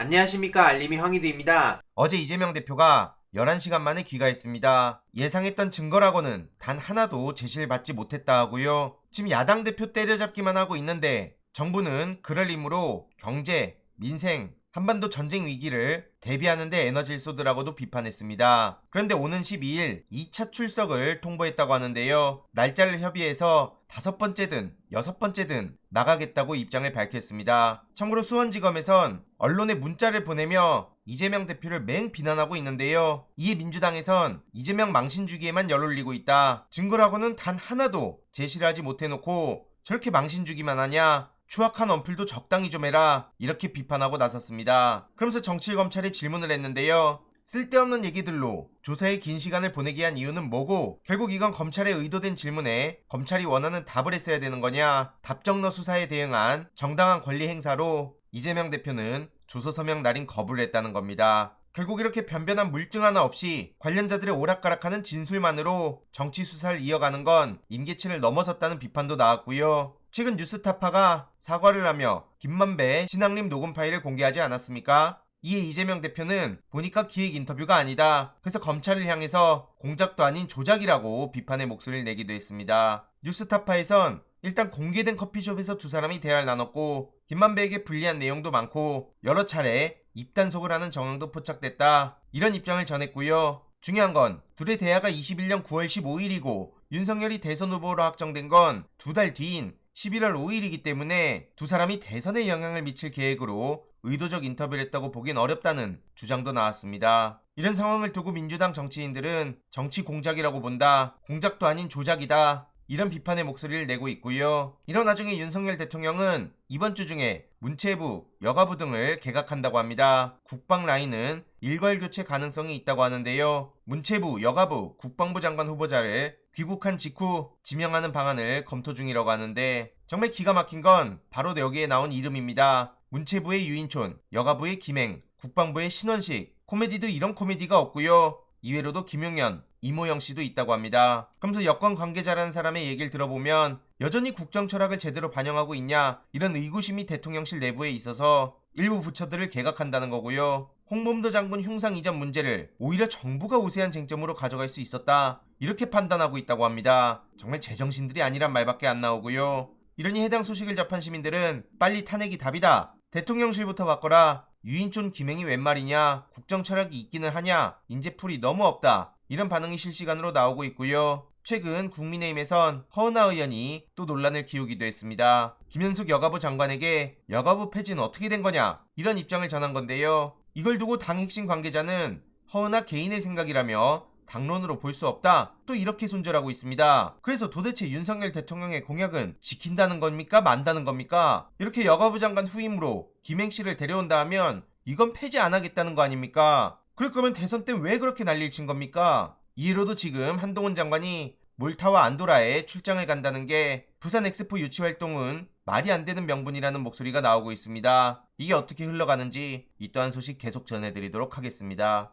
안녕하십니까 알림이 황희두입니다. 어제 이재명 대표가 11시간 만에 귀가했습니다. 예상했던 증거라고는 단 하나도 제시를 받지 못했다 하고요. 지금 야당 대표 때려잡기만 하고 있는데 정부는 그럴 힘으로 경제, 민생, 한반도 전쟁 위기를 대비하는데 에너지를 쏟으라고도 비판했습니다. 그런데 오는 12일 2차 출석을 통보했다고 하는데요. 날짜를 협의해서 다섯 번째든 여섯 번째든 나가겠다고 입장을 밝혔습니다. 참고로 수원지검에선 언론에 문자를 보내며 이재명 대표를 맹 비난하고 있는데요. 이에 민주당에선 이재명 망신 주기에만 열 올리고 있다. 증거라고는 단 하나도 제시를 하지 못해놓고 저렇게 망신 주기만 하냐? 추악한 언플도 적당히 좀 해라. 이렇게 비판하고 나섰습니다. 그러면서 정치 검찰에 질문을 했는데요. 쓸데없는 얘기들로 조사에 긴 시간을 보내게 한 이유는 뭐고 결국 이건 검찰의 의도된 질문에 검찰이 원하는 답을 했어야 되는 거냐 답정너 수사에 대응한 정당한 권리 행사로 이재명 대표는 조서 서명 날인 거부를 했다는 겁니다. 결국 이렇게 변변한 물증 하나 없이 관련자들의 오락가락하는 진술만으로 정치 수사를 이어가는 건 임계치를 넘어섰다는 비판도 나왔고요. 최근 뉴스타파가 사과를 하며 김만배 신앙림 녹음 파일을 공개하지 않았습니까? 이에 이재명 대표는 보니까 기획 인터뷰가 아니다. 그래서 검찰을 향해서 공작도 아닌 조작이라고 비판의 목소리를 내기도 했습니다. 뉴스타파에선 일단 공개된 커피숍에서 두 사람이 대화를 나눴고 김만배에게 불리한 내용도 많고 여러 차례 입단속을 하는 정황도 포착됐다. 이런 입장을 전했고요. 중요한 건 둘의 대화가 21년 9월 15일이고 윤석열이 대선 후보로 확정된 건 두 달 뒤인 11월 5일이기 때문에 두 사람이 대선에 영향을 미칠 계획으로 의도적 인터뷰를 했다고 보긴 어렵다는 주장도 나왔습니다. 이런 상황을 두고 민주당 정치인들은 정치 공작이라고 본다. 공작도 아닌 조작이다. 이런 비판의 목소리를 내고 있고요. 이런 와중에 윤석열 대통령은 이번 주 중에 문체부, 여가부 등을 개각한다고 합니다. 국방 라인은 일괄 교체 가능성이 있다고 하는데요. 문체부, 여가부, 국방부 장관 후보자를 귀국한 직후 지명하는 방안을 검토 중이라고 하는데 정말 기가 막힌 건 바로 여기에 나온 이름입니다. 문체부의 유인촌, 여가부의 김행, 국방부의 신원식, 코미디도 이런 코미디가 없고요. 이외로도 김용현, 이모영 씨도 있다고 합니다. 그러면서 여권 관계자라는 사람의 얘기를 들어보면 여전히 국정 철학을 제대로 반영하고 있냐 이런 의구심이 대통령실 내부에 있어서 일부 부처들을 개각한다는 거고요. 홍범도 장군 흉상 이전 문제를 오히려 정부가 우세한 쟁점으로 가져갈 수 있었다. 이렇게 판단하고 있다고 합니다. 정말 제정신들이 아니란 말밖에 안 나오고요. 이러니 해당 소식을 접한 시민들은 빨리 탄핵이 답이다. 대통령실부터 바꿔라. 유인촌 김행이 웬 말이냐? 국정 철학이 있기는 하냐? 인재풀이 너무 없다. 이런 반응이 실시간으로 나오고 있고요. 최근 국민의힘에선 허은하 의원이 또 논란을 키우기도 했습니다. 김현숙 여가부 장관에게 여가부 폐지는 어떻게 된 거냐? 이런 입장을 전한 건데요. 이걸 두고 당 핵심 관계자는 허은하 개인의 생각이라며 당론으로 볼 수 없다. 또 이렇게 손절하고 있습니다. 그래서 도대체 윤석열 대통령의 공약은 지킨다는 겁니까? 만다는 겁니까? 이렇게 여가부 장관 후임으로 김행 씨를 데려온다 하면 이건 폐지 안 하겠다는 거 아닙니까? 그럴 거면 대선 때 왜 그렇게 난리를 친 겁니까? 이로도 지금 한동훈 장관이 몰타와 안도라에 출장을 간다는 게 부산 엑스포 유치 활동은 말이 안 되는 명분이라는 목소리가 나오고 있습니다. 이게 어떻게 흘러가는지 이 또한 소식 계속 전해드리도록 하겠습니다.